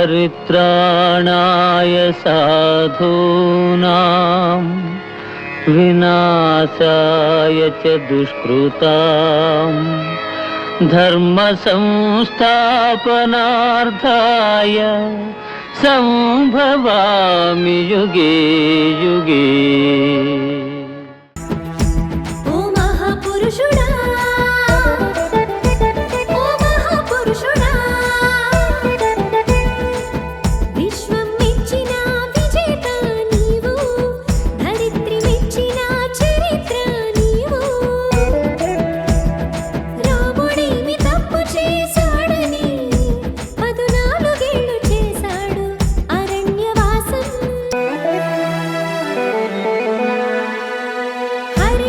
परित्राणाय साधूनां विनाशाय च दुष्कृताम् धर्मसंस्थापनार्थाय सम्भवामि युगे युगे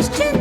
Christian